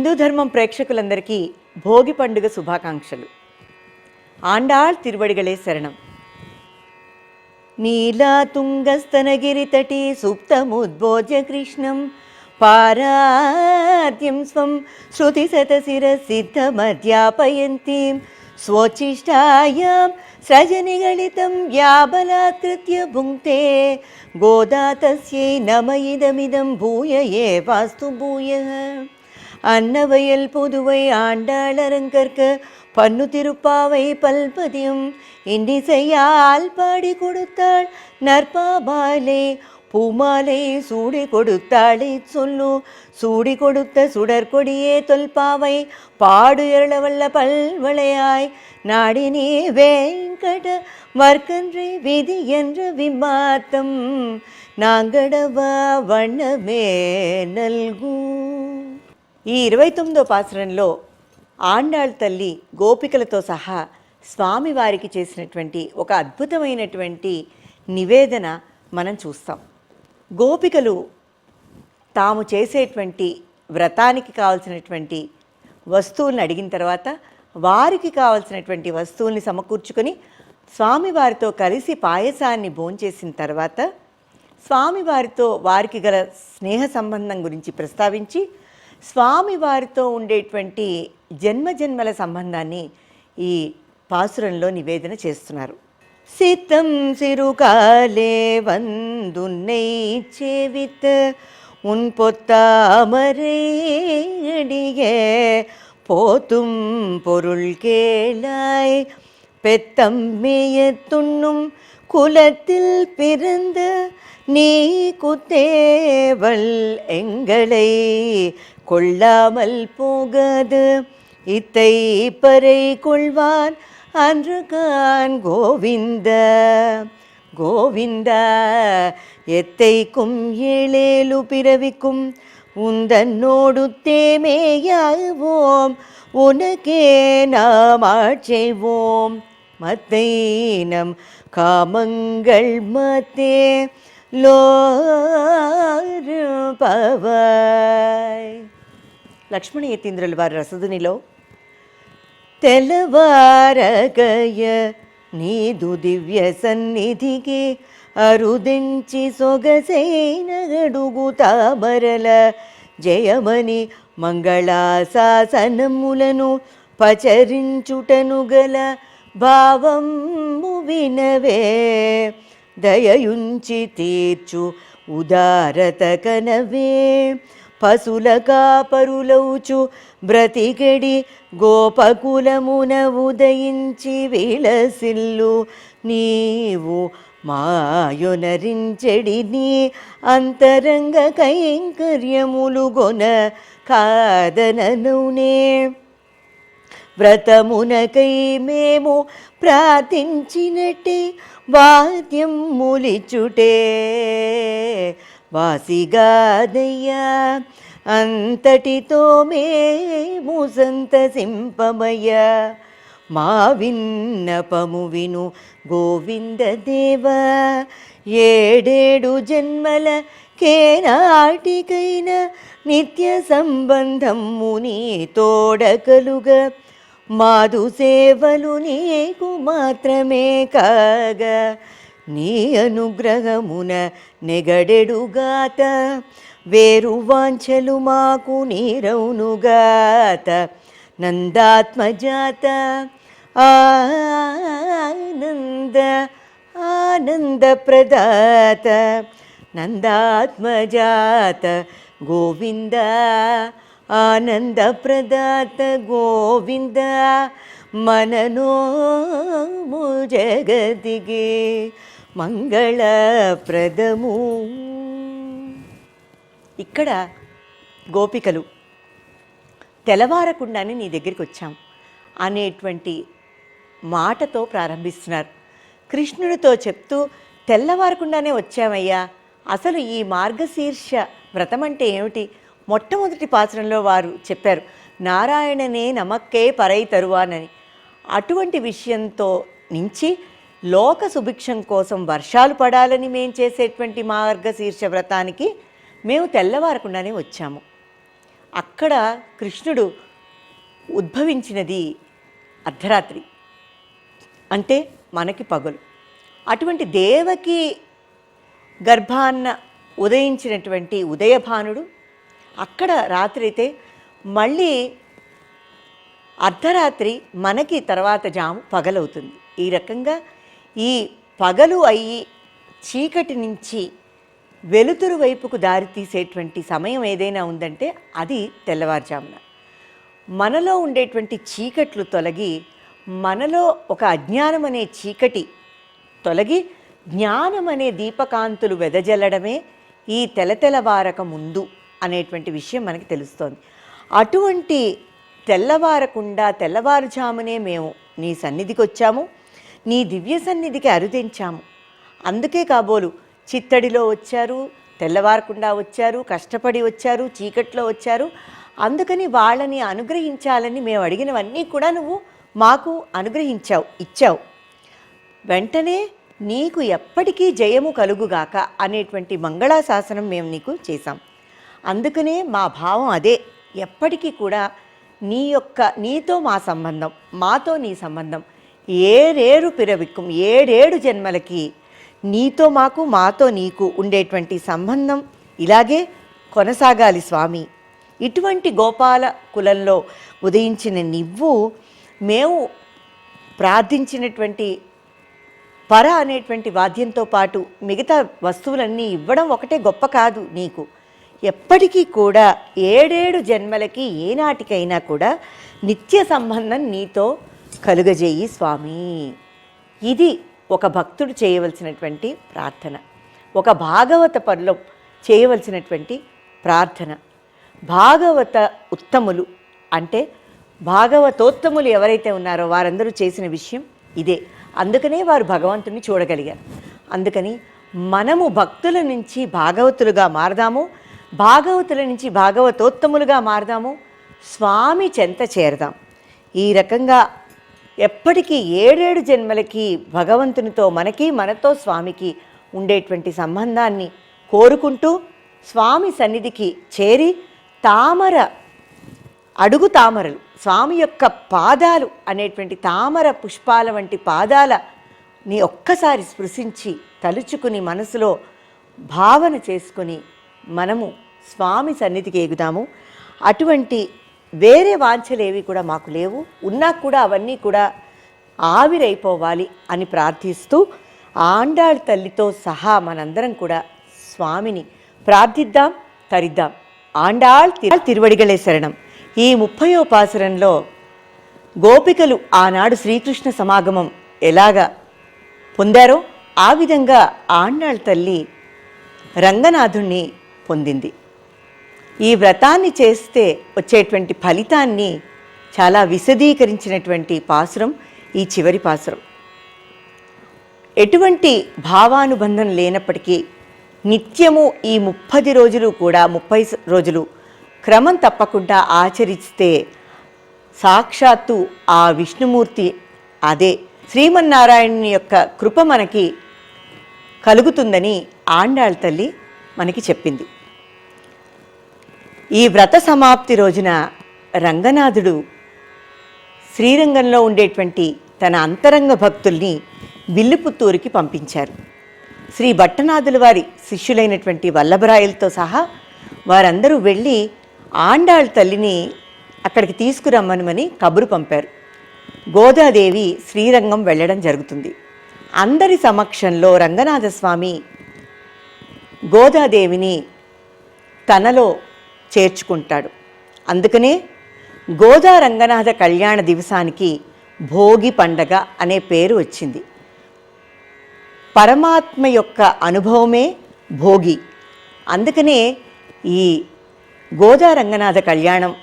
హిందూ ధర్మం ప్రేక్షకులందరికీ భోగి పండుగ శుభాకాంక్షలు. ఆండాళ్ తిరువడిగలే శరణం. నీలా తుంగస్తనగిరి తటి సుప్తముద్బోధ్య కృష్ణం పారాద్యం స్వం శృతి శతశిర సిద్ధమధ్యాపయంతీం. స్వోచ్ఛిష్టాయాం సృజనిగళితం యాబలాత్కృత్య భుంక్తే గోదా తస్యై నమ ఇదమిదం భూయ ఏవాస్తు భూయः. அன்னவயல் புதுவை ஆண்டாளருங்கற்கு பன்னு திருப்பாவை பல்பதியும் இன்னிசையால் பாடி கொடுத்தாள். நற்பாபாலே பூமாலை சூடி கொடுத்தாளை. சொல்லு சூடி கொடுத்த சுடற்கொடியே தொல்பாவை பாடு எழவல்ல பல்வளையாய். நாடினே வேங்கட வர்க்கன்றி விதி என்ற விமாத்தம் நாங்கடவா வண்ணமே நல்கூ ఈ ఇరవై తొమ్మిదో పాసరంలో ఆండాళ్ తల్లి గోపికలతో సహా స్వామివారికి చేసినటువంటి ఒక అద్భుతమైనటువంటి నివేదన మనం చూస్తాం. గోపికలు తాము చేసేటువంటి వ్రతానికి కావలసినటువంటి వస్తువులను అడిగిన తర్వాత వారికి కావలసినటువంటి వస్తువుల్ని సమకూర్చుకొని స్వామివారితో కలిసి పాయసాన్ని భోంచేసిన తర్వాత స్వామివారితో వారికి గల స్నేహ సంబంధం గురించి ప్రస్తావించి స్వామివారితో ఉండేటువంటి జన్మజన్మల సంబంధాన్ని ఈ పాసురంలో నివేదన చేస్తున్నారు சித்தம் சிறுகாலே வந்துன்னை சேவித்து உன் பொத்தாமரை அடியே போத்தும் பொருள் கேளாய் பெத்தம் மேய துண்ணும் குலத்தில் பிறந்த நீ குத்தேவல் எங்களை கொள்ளாமல் போகாது. இத்தை பறை கொள்வான் அன்று கான் கோவிந்த. கோவிந்த எத்தைக்கும் ஏழேலு பிறவிக்கும் உந்தன்னோடு தேமேயாவோம். உனக்கே நாம் ஆட்செய்வோம் மத்தை நம் कामङ्गल् मते లోరుపవాయ్ లక్ష్మణ యతీంద్రుల వారి రసదునిలో తెలవారగయ నీదు దివ్య సన్నిధికి అరుదించి సొగసైన గడుగుతా మరల జయమని మంగళాశాసనములను పచరించుటను గల భావము వినవే దయయుంచి తీర్చు ఉదారత కనవే. పశుల కాపరులౌచు బ్రతికెడి గోపకులమున ఉదయించి విలసిల్లు. నీవు మాయొనరించెడి నీ అంతరంగ కైంకర్యములు గొన కాదననునే. వ్రతమునకై మేము ప్రార్థించినట్టే వాద్యం ములిచుటే. వాసిగాదయ్యా అంతటితో మేము సంతసింపమయ్యా. మా విన్నపము విను గోవింద దేవ. ఏడేడు జన్మల కేనాటికైన నిత్య సంబంధము నీ తోడకలుగా. మాధు సేవలు నీకు మాత్రమే కాగా నీ అనుగ్రహమున నెగడెడుగాత వేరు వాంఛలు మాకు నీరవునుగాత నందాత్మజాత ఆనంద ఆనంద ప్రదాత నందాత్మజాత గోవింద ఆనంద ప్రదాత గోవింద మననోము జగదిగే మంగళప్రదము. ఇక్కడ గోపికలు తెల్లవారకుండానే నీ దగ్గరికి వచ్చాం అనేటువంటి మాటతో ప్రారంభిస్తున్నారు. కృష్ణుడితో చెప్తూ తెల్లవారకుండానే వచ్చామయ్యా అసలు ఈ మార్గశీర్ష వ్రతం అంటే ఏమిటి? మొట్టమొదటి పాత్రలో వారు చెప్పారు నారాయణనే నమక్కే పరై తరువానని. అటువంటి విషయంతో నుంచి లోక సుభిక్షం కోసం వర్షాలు పడాలని మేము చేసేటువంటి మార్గశీర్ష వ్రతానికి మేము తెల్లవారకుండానే వచ్చాము. అక్కడ కృష్ణుడు ఉద్భవించినది అర్ధరాత్రి అంటే మనకి పగలు. అటువంటి దేవకి గర్భాన్న ఉదయించినటువంటి ఉదయభానుడు అక్కడ రాత్రి అయితే మళ్ళీ అర్ధరాత్రి మనకి తర్వాత జాము పగలవుతుంది. ఈ రకంగా ఈ పగలు అయ్యి చీకటి నుంచి వెలుతురు వైపుకు దారి తీసేటువంటి సమయం ఏదైనా ఉందంటే అది తెల్లవారుజామున. మనలో ఉండేటువంటి చీకట్లు తొలగి మనలో ఒక అజ్ఞానం అనే చీకటి తొలగి జ్ఞానం అనే దీపకాంతులు వెదజల్లడమే ఈ తెలతెలవారక ముందు. అనేటువంటి విషయం మనకి తెలుస్తోంది. అటువంటి తెల్లవారకుండా తెల్లవారుజామునే మేము నీ సన్నిధికి వచ్చాము. నీ దివ్య సన్నిధికి అరుదించాము. అందుకే కాబోలు చిత్తడిలో వచ్చారు తెల్లవారకుండా వచ్చారు కష్టపడి వచ్చారు చీకట్లో వచ్చారు. అందుకని వాళ్ళని అనుగ్రహించాలని మేము అడిగినవన్నీ కూడా నువ్వు మాకు అనుగ్రహించావు ఇచ్చావు. వెంటనే నీకు ఎప్పటికీ జయము కలుగుగాక అనేటువంటి మంగళాశాసనం మేము నీకు చేశాం. అందుకనే మా భావం అదే. ఎప్పటికీ కూడా నీ యొక్క నీతో మా సంబంధం మాతో నీ సంబంధం ఏడేడు పిరవిక్కుం ఏడేడు జన్మలకి నీతో మాకు మాతో నీకు ఉండేటువంటి సంబంధం ఇలాగే కొనసాగాలి స్వామి. ఇటువంటి గోపాల కులంలో ఉదయించిన నువ్వు మేము ప్రార్థించినటువంటి పర అనేటువంటి వాద్యంతో పాటు మిగతా వస్తువులన్నీ ఇవ్వడం ఒకటే గొప్ప కాదు నీకు. ఎప్పటికీ కూడా ఏడేడు జన్మలకి ఏనాటికైనా కూడా నిత్య సంబంధం నీతో కలుగజేయి స్వామి. ఇది ఒక భక్తుడు చేయవలసినటువంటి ప్రార్థన. ఒక భాగవత పనులు చేయవలసినటువంటి ప్రార్థన. భాగవత ఉత్తములు అంటే భాగవతోత్తములు ఎవరైతే ఉన్నారో వారందరూ చేసిన విషయం ఇదే. అందుకనే వారు భగవంతుని చూడగలిగారు. అందుకని మనము భక్తుల నుంచి భాగవతులుగా మారదాము. భాగవతుల నుంచి భాగవతోత్తములుగా మారదాము స్వామి చెంత చేరదాం. ఈ రకంగా ఎప్పటికీ ఏడేడు జన్మలకి భగవంతునితో మనకి మనతో స్వామికి ఉండేటువంటి సంబంధాన్ని కోరుకుంటూ స్వామి సన్నిధికి చేరి తామర అడుగు తామరలు స్వామి యొక్క పాదాలు అనేటువంటి తామర పుష్పాల వంటి పాదాలని ఒక్కసారి స్పృశించి తలుచుకుని మనసులో భావన చేసుకుని మనము స్వామి సన్నిధికి ఎగుదాము అటువంటి వేరే వాంఛలేవి కూడా మాకు లేవు. ఉన్నా కూడా అవన్నీ కూడా ఆవిరైపోవాలి అని ప్రార్థిస్తూ ఆండాళ్ తల్లితో సహా మనందరం కూడా స్వామిని ప్రార్థిద్దాం తరిద్దాం. ఆండాళ్ తిరువడిగలే శరణం. ఈ ముప్పయోపాసరంలో గోపికలు ఆనాడు శ్రీకృష్ణ సమాగమం ఎలాగా పొందారో ఆ విధంగా ఆండాళ్ తల్లి రంగనాథుణ్ణి పొందింది. ఈ వ్రతాన్ని చేస్తే వచ్చేటువంటి ఫలితాన్ని చాలా విశదీకరించినటువంటి పాసురం ఈ చివరి పాసురం. ఎటువంటి భావానుబంధం లేనప్పటికీ నిత్యము ఈ ముప్పది రోజులు కూడా ముప్పై రోజులు క్రమం తప్పకుండా ఆచరిస్తే సాక్షాత్తు ఆ విష్ణుమూర్తి అదే శ్రీమన్నారాయణుని యొక్క కృప మనకి కలుగుతుందని ఆండాళ్ తల్లి మనకి చెప్పింది. ఈ వ్రత సమాప్తి రోజున రంగనాథుడు శ్రీరంగంలో ఉండేటువంటి తన అంతరంగ భక్తుల్ని విల్లుపుత్తూరుకి పంపించారు. శ్రీ భట్టనాథుల వారి శిష్యులైనటువంటి వల్లభరాయలతో సహా వారందరూ వెళ్ళి ఆండాళ్ తల్లిని అక్కడికి తీసుకురమ్మనమని కబురు పంపారు. గోదాదేవి శ్రీరంగం వెళ్ళడం జరుగుతుంది. అందరి సమక్షంలో రంగనాథస్వామి గోదాదేవిని తనలో చేర్చుకుంటాడు. అందుకనే గోదా రంగనాథ కళ్యాణ దివసానికి భోగి పండగ అనే పేరు వచ్చింది. పరమాత్మ యొక్క అనుభవమే భోగి. అందుకనే ఈ గోదా రంగనాథ కళ్యాణం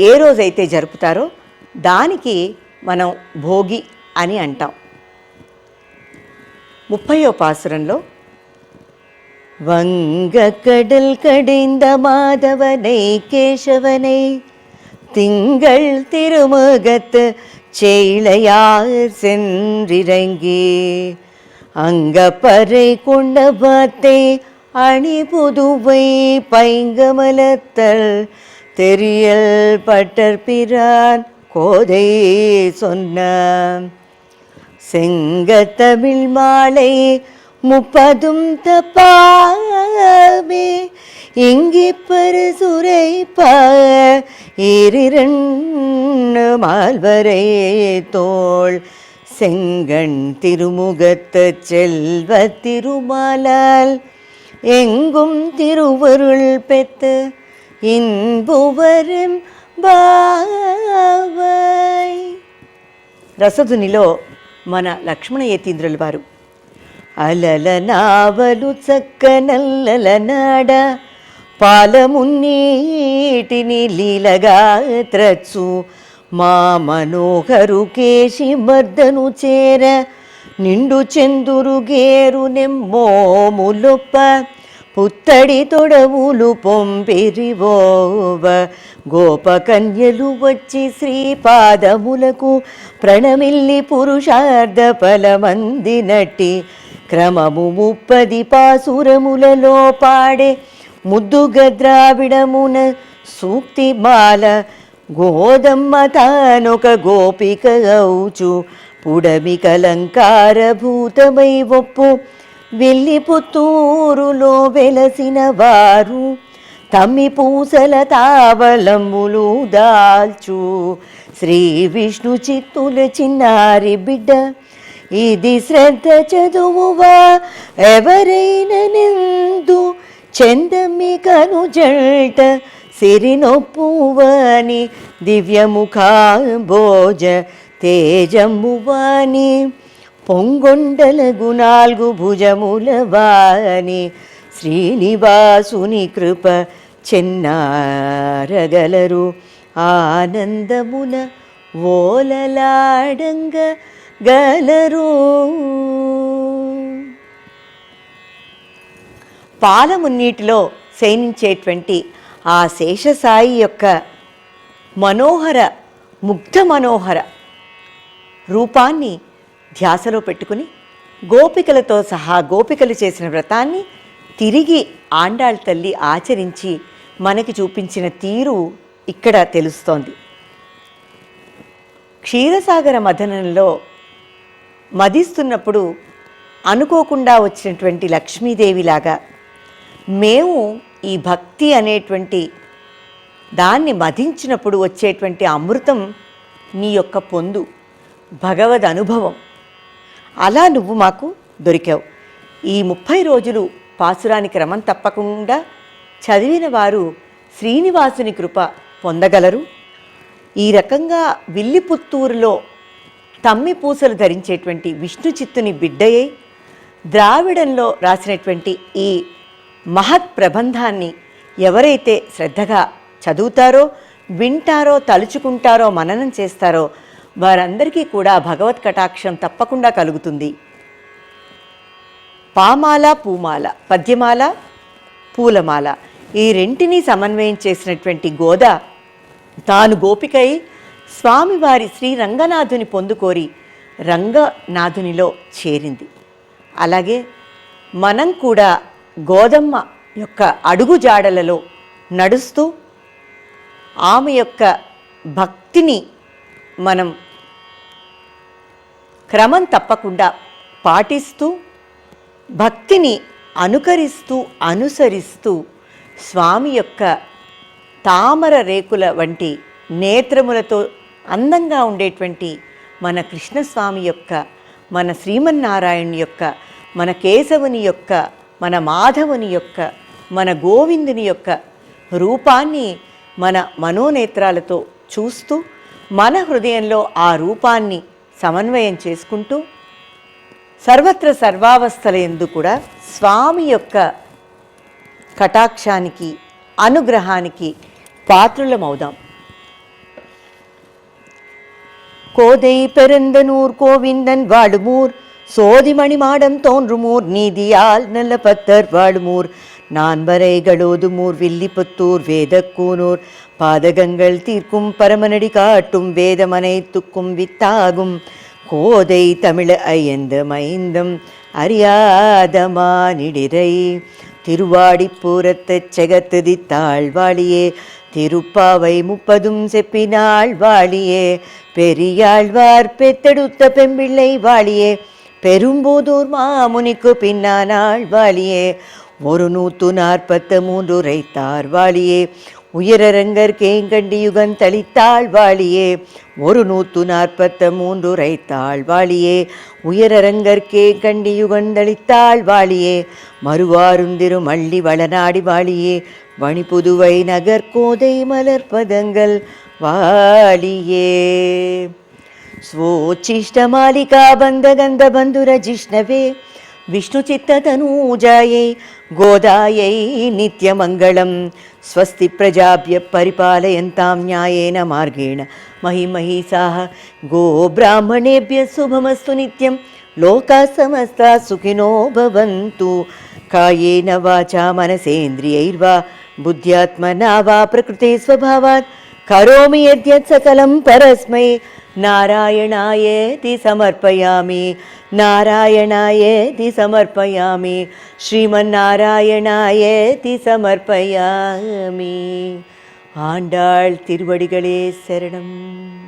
ఏ రోజైతే జరుపుతారో దానికి మనం భోగి అని అంటాం. ముప్పయో పాసురంలో வங்கக்கடல் கடைந்த மாதவனை கேசவனை திங்கள் திருமுகத்து செயலையார் சென்றிறங்கி. அங்கப்பறை கொண்ட பாத்தை அணி புதுவை பைங்கமலத்தல் தெரியல் பட்டற்பிரான் கோதை சொன்ன. செங்கத்தமிழ் மாலை முப்பதும் தப்பாமே இங்கி பரிசுரைப்ப ஈரிரண்டு மால்வரை தோள் செங்கண் திருமுகத்து செல்வ திருமாலால் எங்கும் திருவருள் பெத்து இன்புவரும் బావై రసధునిలో మన లక్ష్మణ యతీంద్రుల వారు అలల నావలు చక్క నల్లల నాడ పాలమున్నీటిని లీలగా త్రచ్చు. మా మనోహరు కేశి మర్దను చేర నిండు చెందురు గేరు నెమ్మోములొప్ప. పుత్తడి తొడవులు పొంపిరివోవ గోపకన్యలు వచ్చి శ్రీపాదములకు ప్రణమిల్లి పురుషార్థ ఫలమందినట్టి. క్రమము ముప్పది పాసురములలో పాడే ముద్దుగ ద్రావిడమున సూక్తి మాల గోదమ్మ తానొక గోపిక అవుచు పుడమి కలంకార భూతమై ఒప్పు వెళ్ళి పుత్తూరులో వెలసిన వారు. తమ్మి పూసల తావలములు దాల్చు. శ్రీ విష్ణు చిత్తుల చిన్నారి బిడ్డ ఇది శ్రద్ధ చదువువా ఎవరైనా నిందు చందమి కను సిరినొప్పువాని దివ్యముఖా భోజ తేజమువాని పొంగొండలగు నాలుగు భుజముల వాని శ్రీనివాసుని కృప చెన్నారగలరు. ఆనందమున ఓలలాడంగ గలరు. పాలమున్నీటిలో శయనించేటువంటి ఆ శేషసాయి యొక్క మనోహర ముగ్ధ మనోహర రూపాన్ని ధ్యాసలో పెట్టుకుని గోపికలతో సహా గోపికలు చేసిన వ్రతాన్ని తిరిగి ఆండాళ్ తల్లి ఆచరించి మనకి చూపించిన తీరు ఇక్కడ తెలుస్తోంది. క్షీరసాగర మథనంలో మదిస్తున్నప్పుడు అనుకోకుండా వచ్చినటువంటి లక్ష్మీదేవిలాగా మేము ఈ భక్తి అనేటువంటి దాన్ని మధించినప్పుడు వచ్చేటువంటి అమృతం నీ యొక్క పొందు భగవద్ అనుభవం. అలా నువ్వు మాకు దొరికావు. ఈ ముప్పై రోజులు పాసురాని క్రమం తప్పకుండా చదివిన వారు శ్రీనివాసుని కృప పొందగలరు. ఈ రకంగా విల్లిపుత్తూరులో తమ్మి పూసలు ధరించేటువంటి విష్ణు చిత్తుని బిడ్డయై. ద్రావిడంలో రాసినటువంటి ఈ మహత్ ప్రబంధాన్ని ఎవరైతే శ్రద్ధగా చదువుతారో వింటారో తలుచుకుంటారో మననం చేస్తారో వారందరికీ కూడా భగవత్ కటాక్షం తప్పకుండా కలుగుతుంది. పామాల పూమాల పద్యమాల పూలమాల ఈ రెంటిని సమన్వయం చేసినటువంటి గోద తాను గోపికై స్వామివారి శ్రీ రంగనాథుని పొందుకోరి రంగనాథునిలో చేరింది. అలాగే మనం కూడా గోదమ్మ యొక్క అడుగుజాడలలో నడుస్తూ ఆమె యొక్క భక్తిని మనం క్రమం తప్పకుండా పాటిస్తూ భక్తిని అనుకరిస్తూ అనుసరిస్తూ స్వామి యొక్క తామర రేకుల వంటి నేత్రములతో అందంగా ఉండేటువంటి మన కృష్ణస్వామి యొక్క మన శ్రీమన్నారాయణుని యొక్క మన కేశవుని యొక్క మన మాధవుని యొక్క మన గోవిందుని యొక్క రూపాన్ని మన మనోనేత్రాలతో చూస్తూ మన హృదయంలో ఆ రూపాన్ని సమన్వయం చేసుకుంటూ సర్వత్ర సర్వావస్థల ఎందు కూడా స్వామి యొక్క కటాక్షానికి అనుగ్రహానికి పాత్రులమవుదాం. கோதை பெருந்தனூர் கோவிந்தன் வாழுமூர். சோதிமணி மாடம் தோன்றுமூர் நீதியால் நல்ல பத்தர் வாழுமூர். நான்வரைகளோதுமூர் வில்லிபுத்தூர் வேதக்கூனூர். பாதகங்கள் தீர்க்கும் பரமனடி காட்டும் வேதமனைத்துக்கும் வித்தாகும். கோதை தமிழ ஐயந்த மைந்தம் அறியாத மானிடிரை. திருவாடிப்பூரத்து செகத்துதி தாழ்வாளியே திருப்பாவை முப்பதும் செப்பினாள் வாழியே பெரியாழ்வார் பெத்தெடுத்த பெம்பிள்ளை வாழியே பெரும்போதூர் மாமுனிக்கு பின்னானாள் வாழியே ஒரு நூற்று நாற்பத்து மூன்று உரைத்தார் வாழியே உயரரங்கர் கேங்கண்டி யுகன் தளித்தாள் வாழியே ஒரு நூற்று நாற்பத்த மூன்று உரைத்தாள் வாழியே உயரரங்கர் கேங்கண்டி யுகன் தளித்தாள் வாழியே மறுவாருந்திரு மள்ளி வளநாடி வாழியே வணிபுதுவை நகர் கோதை மலர் பதங்கள் வாளியே. ஸ்வோச்சிஷ்ட மாலிகா பந்த கந்த பந்துர ஜிஷ்ணவே. విష్ణు విష్ణుచిత్తతనూజాయై గోదాయై నిత్యమంగళం. స్వస్తి ప్రజాభ్య పరిపాలయంతాం న్యాయేన మార్గేణ. మహిమహీసా గోబ్రాహ్మణేభ్య శుభమస్సు నిత్యం. లోకా సమస్త సుఖినో భవంతు. కాయేన వాచా మనసేంద్రియైర్వా బుద్ధ్యాత్మనా వా ప్రకృతి స్వభావాత్. కరోమి యద్యత్ సకలం పరస్మై. नारायणायेति समर्पयामि नारायणायेति समर्पयामि श्रीमन्नारायणायेति समर्पयामि आण्डाळ् तिरुवडिगळे शरणम्